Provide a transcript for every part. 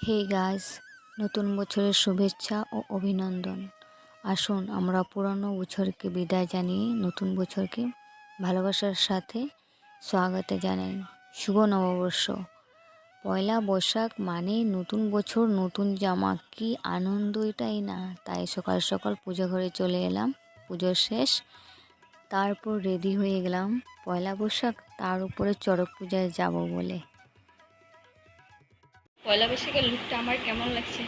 Hey guys, নতুন বছরের শুভেচ্ছা ও অভিনন্দন। আসুন আমরা পুরনো বছরকে বিদায় জানিয়ে নতুন বছরকে ভালোবাসার সাথে স্বাগত জানাই। শুভ নববর্ষ। পয়লা বৈশাখ মানে নতুন বছর, নতুন জামা। কি আনন্দ এটাই না। তাই সকাল সকাল পুজো ঘরে চলে এলাম। পুজো শেষ, তারপর রেডি হয়ে গেলাম। পয়লা বৈশাখ তার উপরে চড়ক পূজায় যাব বলে। পয়লা বৈশাখের লুকটা আমার কেমন লাগছে?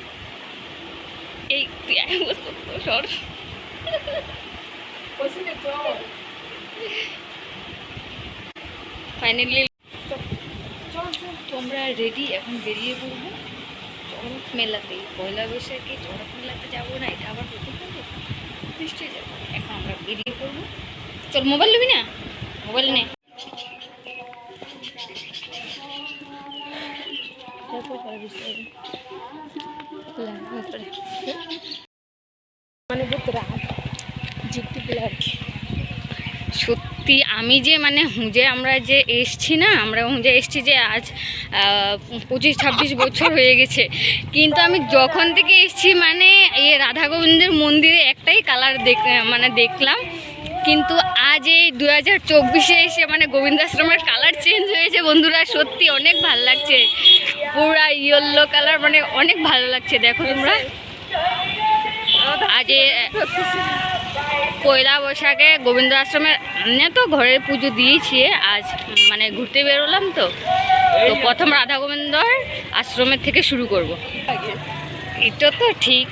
এই তুই এক বছর তো সর। ফাইনালি তোমরা রেডি এখন বেরিয়ে পড়ব। চড়ক মেলাতে। পয়লা বৈশাখে চড়ক মেলাতে যাব না এটা আবার প্রথম যাব নিশ্চয়ই যাব। এখন আমরা বেরিয়ে পড়ব। চল মোবাইল নিবি না? মোবাইল নে। মানে সত্যি, আমি যে মানে হুঁজে আমরা যে এসছি না, আমরা হুঁজে এসছি যে আজ পঁচিশ ছাব্বিশ বছর হয়ে গেছে। কিন্তু আমি যখন থেকে এসছি মানে এই রাধা গোবিন্দের মন্দিরে একটাই কালার দেখ মানে দেখলাম। কিন্তু আজ এই দু হাজার চব্বিশে এসে মানে গোবিন্দাশ্রমের কালার চেঞ্জ হয়েছে, বন্ধুরা। সত্যি অনেক ভালো লাগছে। পুরা ইয়েলো কালার মানে অনেক ভালো লাগছে, দেখো তোমরা। আজ পয়লা বৈশাখে গোবিন্দ আশ্রমের আমি তো ঘরের পুজো দিয়েছি আজ মানে ঘুরতে বেরোলাম তো। তো প্রথম রাধা গোবিন্দর আশ্রমের থেকে শুরু করব। এটা তো ঠিক।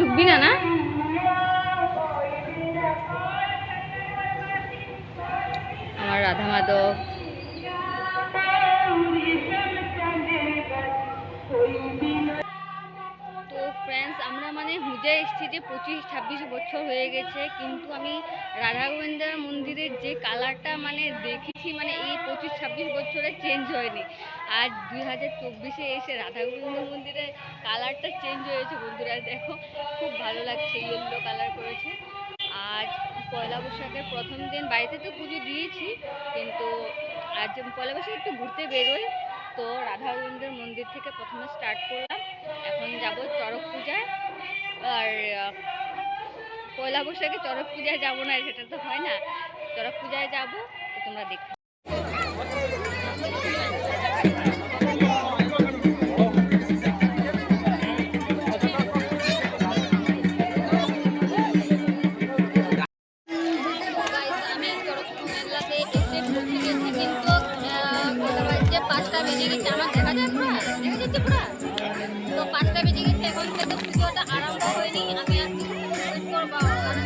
ঢুকবি না না? আমার রাধা মাধব। আমরা মানে হুজে এসেছি যে পঁচিশ, ছাব্বিশ বছর হয়ে গেছে, কিন্তু আমি রাধা গোবিন্দের মন্দিরের যে কালারটা মানে দেখেছি মানে এই পঁচিশ, ছাব্বিশ বছরে চেঞ্জ হয়নি। আজ দুই হাজার চব্বিশে এসে রাধা গোবিন্দ মন্দিরের কালারটা চেঞ্জ হয়েছে বন্ধুরা, দেখো, খুব ভালো লাগছে ইয়েলো কালার করেছে। আজ পয়লা বৈশাখের প্রথম দিন, বাড়িতে তো পুজো দিয়েছি, কিন্তু আজ পয়লা বৈশাখ একটু ঘুরতে বেরোই, তো থেকে প্রথমে স্টার্ট করলাম। এখন যাব চড়ক পূজায়। আর পয়লা বৈশাখে চড়ক পূজায় যাব না, সেটা তো হয় না। চড়ক পূজায় যাব, তো তোমরা দেখো। আমি চড়ক মেলাতে কিন্তু পাঁচটা বেজে গেছে, আমার দেখা যায় পুরা দেখা যাচ্ছে পুরা। তো পাঁচটা বেজে গেছে, এখন থেকে পুজোটা আরম্ভ হয়নি, আমি আর তো আমার আর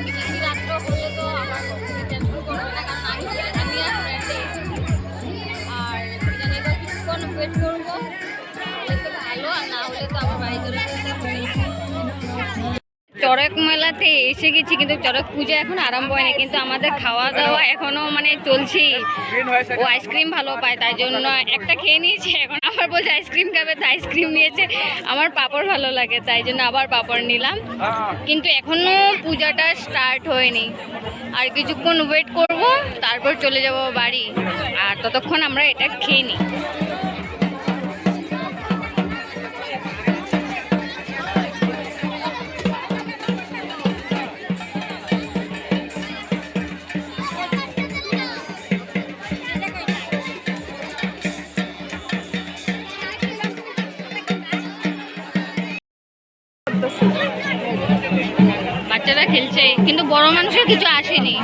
ওয়েট করব ভালো, আর না হলে তো আমার বাড়ি চড়ক মেলাতে এসে গেছি, কিন্তু চড়ক পূজা এখন আরম্ভ হয়নি, কিন্তু আমাদের খাওয়া দাওয়া এখনও মানে চলছেই। ও আইসক্রিম ভালো পায়, তাই জন্য একটা খেয়ে নিয়েছে, এখন আবার বলছে আইসক্রিম খাবে, তো আইসক্রিম নিয়েছে। আমার পাপড় ভালো লাগে, তাই জন্য আবার পাপড় নিলাম। কিন্তু এখনও পূজাটা স্টার্ট হয়নি। আর কিছুক্ষণ ওয়েট করব, তারপর চলে যাব বাড়ি। আর ততক্ষণ আমরা এটা খেয়ে নিই। খেলছে, কিন্তু বড় মানুষের কিছু আসেনি।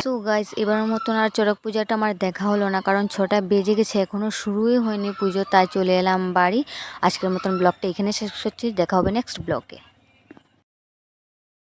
সো গাইস এবারের মতন আর চড়ক পূজাটা আমার দেখা হলো না, কারণ ছটা বেজে গেছে এখনও শুরুই হয়নি পুজো, তাই চলে এলাম বাড়ি। আজকের মতন ব্লগটা এখানে শেষ হচ্ছে দেখা হবে নেক্সট ব্লগে।